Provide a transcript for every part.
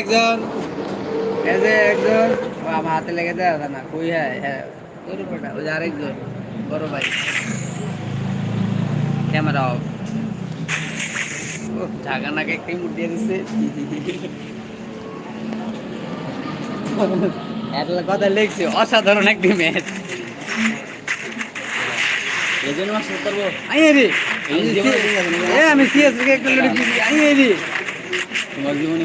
একজন। এই যে একজন। আমার হাতে লেগে দেয় না কই হ্যাঁ। হ্যাঁ বেটা ওই যে আরেকজন বড় ভাই। Camera off. ও জাগা নাকে একটাই মুট দিয়ে দিচ্ছে এতলা কথা লিখছে অসাধারণ একটি ম্যাচ করব? আই রে। আমি সিএস কে একটা লড়ি আই রে। তোমার জীবনে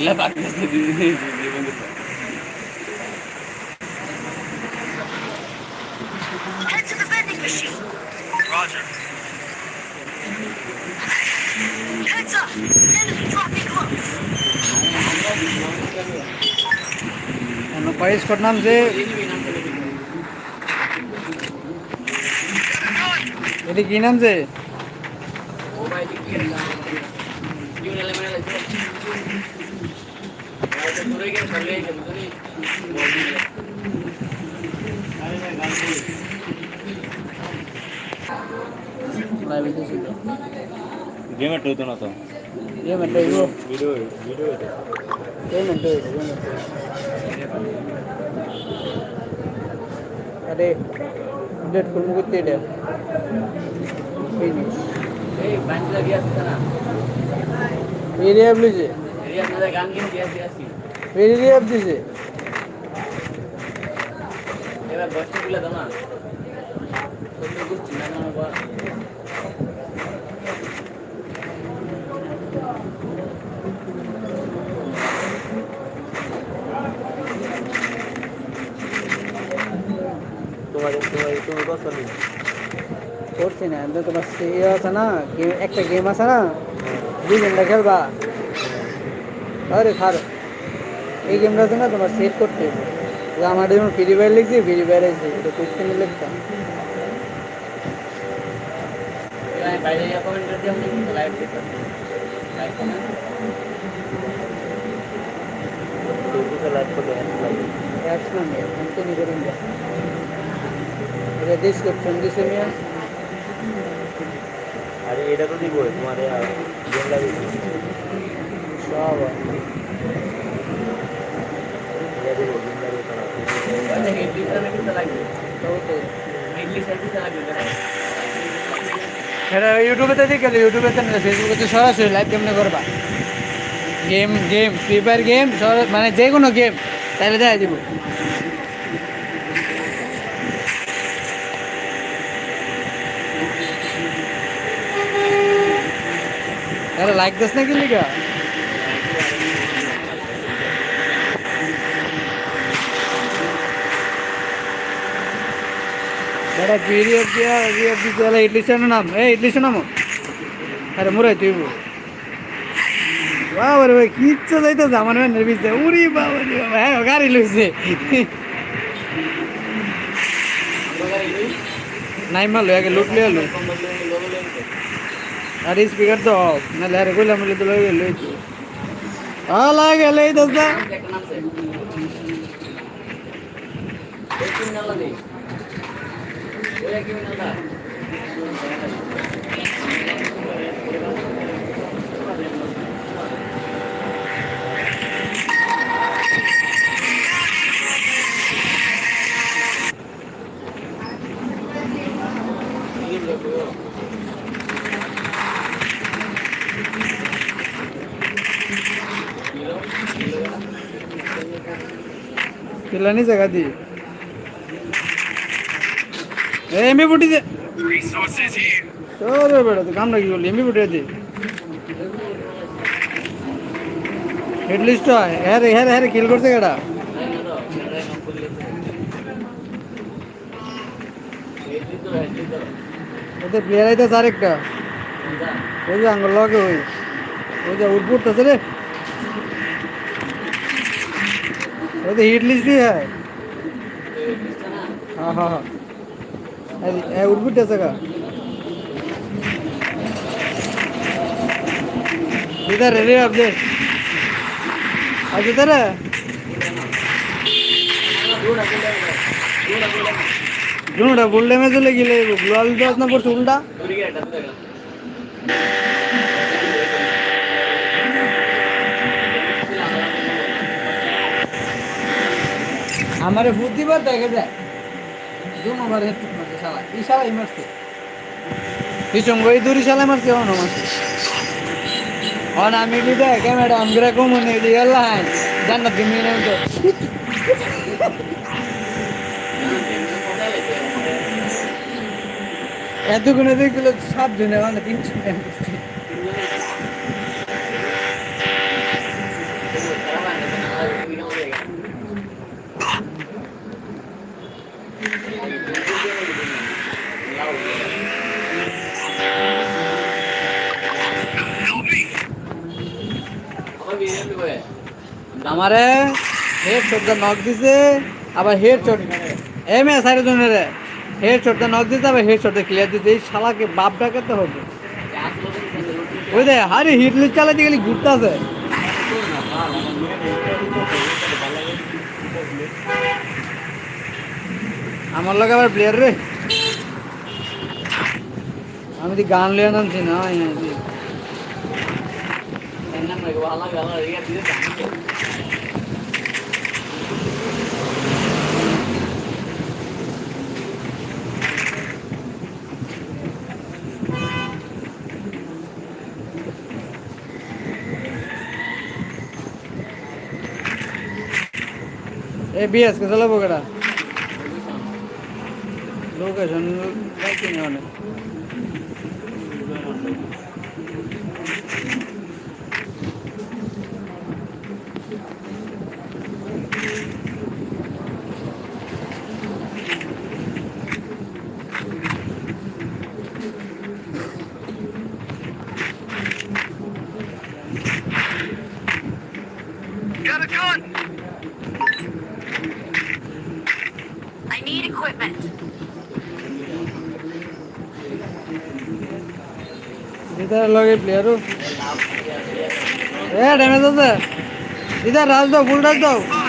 Lapak na sa dito. Head to the vending machine. Roger. Heads up! Enemy dropping close. Ano pa is kodnam se? এটি কি নাম যে ఏమంటే అవుతున్నావు वीडियो वीडियो गेम ఏమంటే अरे अपडेट करून गुत्ते डे ए बँकला गया असताना एरिया ब्लूज एरिया ब्लूज गांगी गया असती యాప్ দিছে এবার বস্তুগুলো দাও না সত্যি বুঝছি না না বা তোমার তোমার তুমি কত নি করছি না তো তোমার সে ইয়ে আছে না গেম একটা গেম আছে না দুই ঘণ্টা খেলবা আরে খার এই গেমটা আছে না তোমার সেভ করতে হবে। আমার যেমন ফ্রি ফায়ার লিখছি ফ্রি ফায়ার আছে এটা কোশ্চেনে লিখতাম এবার বাইরে গিয়ে কমেন্ট করে দিও আমি লাইভ দেখতে লাইভ কমেন্ট দুটো লাইক করে লাইক অ্যাপস না নিয়ে যা এটা ডিসক্রিপশন দিছে মিয়া। আরে এটা তো দিব তোমার সব এটা দিব গেম লাগে তোমার মানে ইডলিটা নাকি তো লাগবে তো ইডলি সার্ভিস লাগবে এটা ইউটিউবেতে দেখে ইউটিউবেতে না ফেসবুকে সরাসরি লাইভ কেমনে করবা। Game game Free Fire game মানে যে কোনো গেম তাহলে দেখা দিব। লাইক দিস না কি লিগা বেটা ভিডিও দিয়া ভিডিও দিতে ইডলি শোনো নাম। এ ইডলি শোনাম আরে মুরাই, তুই বাবা রে ভাই কিচ্ছু যাইতো আমার মেনের বিচে উরি বাবা রে বাবা। হ্যাঁ গাড়ি লইছে। নাই মাল আগে লুট লিয়ে লই। আর স্পিকার তো অফ নাহলে আরে কইলাম বলে তো লই লই আ লাগে লই দোস্তা একটা নাম আছে এই তিন নালা নেই এমবি বুটি দে। রিসোর্সেস হিয়ার আরে বেটা তো কামটা কি করলি? এমবি বুটি দে। হেডলিস্ট হ্যাঁ হ্যাঁ হ্যাঁ কিল করছে কেডা? ওদের প্লেয়ার আইতেছে আরেকটা। ওই যে আঙ্গুল লগে ওই। ওই যে উঠবুট আছে রে। ওই যে হিট লিস্ট দিয়ে হ্যাঁ হ্যাঁ হ্যাঁ ಉಡ್ಬಿಟ್ಟೆ ಇದಾರೆ ರೀ ಅಬ್ದೆ ಅದಿದಾರ ಜೂನಡ ಬುಳ್ಳೆ ಮೇಲೆ ಗಿಲ್ಲ ಗುಳ್ಳು ಅಲ್ದು ಅದನ್ನ ಕೊಡ್ಸಿ ಉಂಡ আমার বুদ্ধিবার দেখা যায় দু নম্বর হেড মারছে শালা। এই শালাই মারছে। সঙ্গ এই দূরি শালাই মারছে অন মারছে। অন, আমি দিদা ক্যামেরা আমগরা কম মনে দি আল্লাহ জান্নাত দিমি না তো এতগুলো দেখছিল সাত জনে মানে আমারে হেড শটটা নক দিছে, আবার হেড শট এম এ সাইড জনের হেড শটটা নক দিছে, আবার হেড শটটা ক্লিয়ার দিছে। এই শালাকে বাপ ডাকাতে হবে। ওই দে, আরে হিট লিস্ট চালাতে গেলে ঘুরতে আমার লাগে আবার প্লেয়ার রে। আমি তো গান লিয়ে না এ বিএস কে চালাবো কেটা লোকেশন দেখি না অনেক Got it going. I need equipment. इधर लगे प्लेयर ए डैमेज होता है इधर राज दो फुल राज दो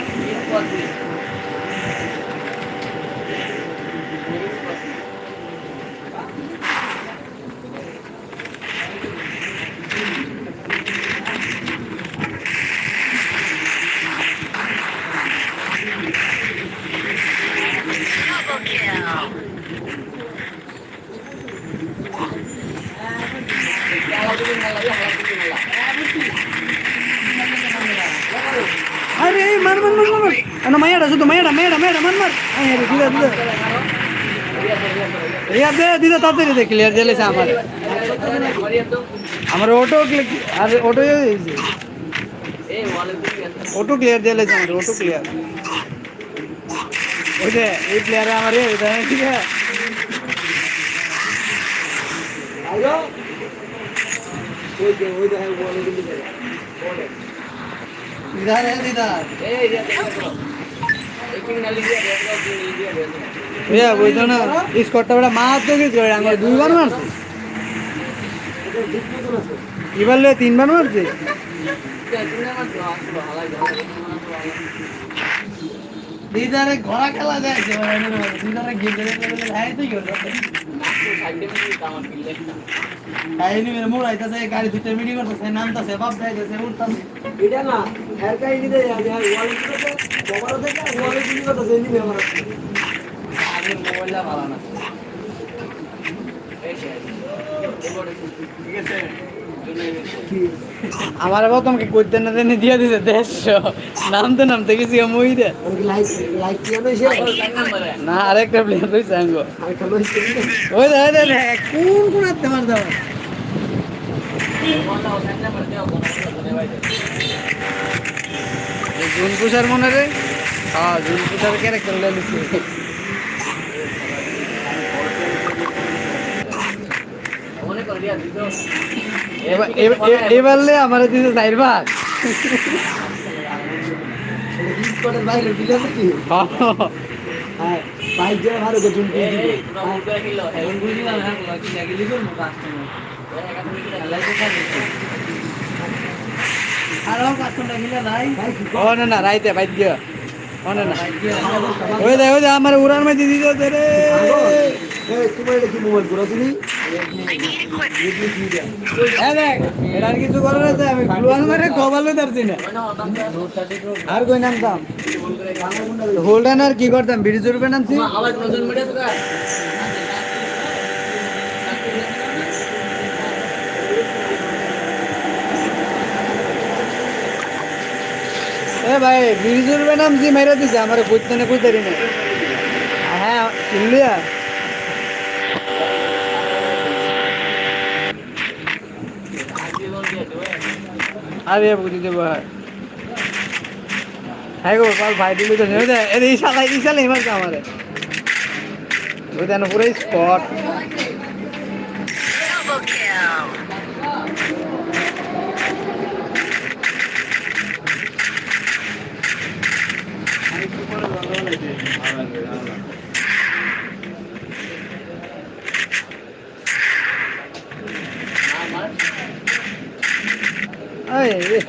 మరి మరి మరి మరి మరి అన్న మయ్యాడ చూద్దాం మయ్యాడ మయ్యాడ మయ్యాడ మరి మరి దిదా దిదా রিয়া দে দিদা তাড়াতাড়ি দে ক্লিয়ার দিলেছে আমার আমার অটো ক্লিক আর অটো অটো ক্লিয়ার দিলেছে আমার অটো ক্লিয়ার ওই যে এই প্লেয়ারে আমার ঠিক আছে ওই যে ওই দেখে বুঝতো না স্কটটা বেটা মারতে গেছিল আঙুল দুইবার মারছে। এবার লে তিনবার মারছে। দিদারে ঘোড়া খেলা যায় দিদারে গিয়ে কাহিনী মেরে মোড় আইতাছে গাড়ি দুটো মিটি করতেছে নামতাছে বাপ যাইতেছে উঠতাছে এটা না হেয়ার কাহিনী দেয় ওয়ালে দিতে মোবাইল থেকে ওয়ালে দিতে কথা জেনি আমার আমার আবার তোমাকে করতে না জানি দিয়ে দিছে দেড়শো। নামতে নামতে গেছি মই না আরেকটা প্লেয়ার আরেকটা লইছে ওই দে দে দে, কোন কোন আত্মে মার দাও জুন মনে রে? হ্যাঁ এবার আমার দিতে দিবে ও, না রাইতে দে আমার উড়ার মধ্যে দিতে রে। তোমার কি মোবাইল পুরো তুমি আর কি করতাম রূপে নামছি এ ভাই ব্রিজ রূপে নামছি মেরে দিছে, আমার কইতে না কইতে না। হ্যাঁ ইন্ডিয়া আরে বুঝি দেব। হ্যাঁ গো, কাল ভাই দিলে তো এই শালা এই শালা, এবার আমারে। ওই পুরো স্পট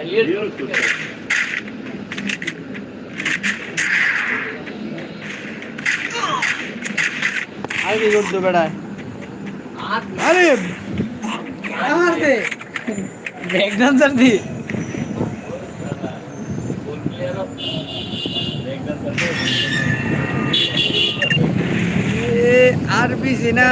এই আরে কি করছ বেড়ায় আরে আমার দে ব্রেক ডান্সার দি এ আর পিছি না